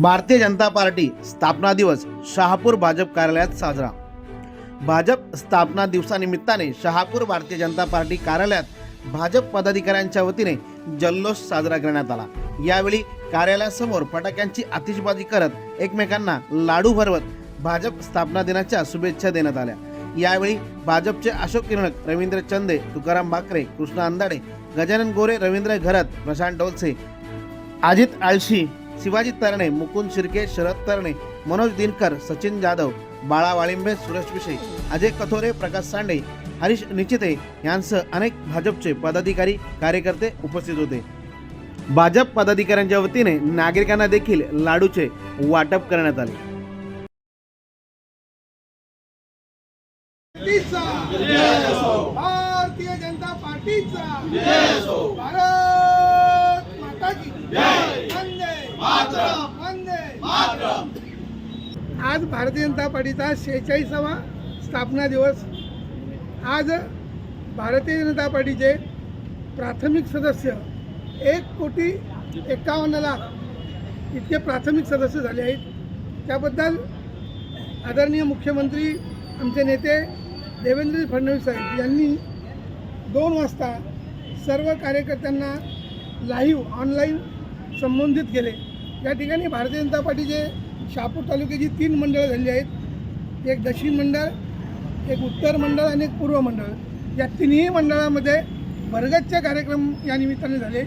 Bharatiya Janata party स्थापना दिवस शहापूर भाजप कार्यालयात साजरा. भाजप स्थापना दिवसानिमित्ताने शहापूर भारतीय जनता पार्टी कार्यालयात भाजप पदाधिकाऱ्यांच्या वतीने जल्लोष साजरा करण्यात आला. यावेळी कार्यालयासमोर फटाक्यांची आतिषबाजी करत एकमेकांना लाडू भरवत भाजप स्थापना दिनाच्या शुभेच्छा देण्यात आल्या. यावेळी भाजपचे अशोक किरणक रवींद्र चंदे तुकाराम बाकरे कृष्णा अंदाडे गजानन गोरे रवींद्र घरत प्रशांत डोलसे अजित आळशी शिवाजी तरणे मुकुंद शिर्के शरद तरणे मनोज दिनकर सचिन जाधव बाळा वाळिंबे सुरेश विषय अजय कथोरे प्रकाश सांडे हरीश निचिते यांसह अनेक भाजपचे पदाधिकारी कार्यकर्ते उपस्थित होते. भाजप पदाधिकाऱ्यांच्या वतीने नागरिकांना देखील लाडूचे वाटप करण्यात आले. भारतीय जनता पार्टीचा. आज भारतीय जनता पार्टीचा शेहेचाळीसावा स्थापना दिवस. आज भारतीय जनता पार्टीचे प्राथमिक सदस्य एक कोटी एकावन्न लाख इतके प्राथमिक सदस्य झाले आहेत. त्याबद्दल आदरणीय मुख्यमंत्री आमचे नेते देवेंद्र फडणवीस साहेब यांनी दोन वाजता सर्व कार्यकर्त्यांना लाईव्ह ऑनलाईन संबोधित केले. या ठिकाणी भारतीय जनता पार्टीचे शहापूर तालुक्याची तीन मंडळं झाली आहेत. एक दक्षिण मंडळ एक उत्तर मंडळ आणि एक पूर्व मंडळ. या तिन्ही मंडळामध्ये भरगतचे कार्यक्रम या निमित्ताने झाले.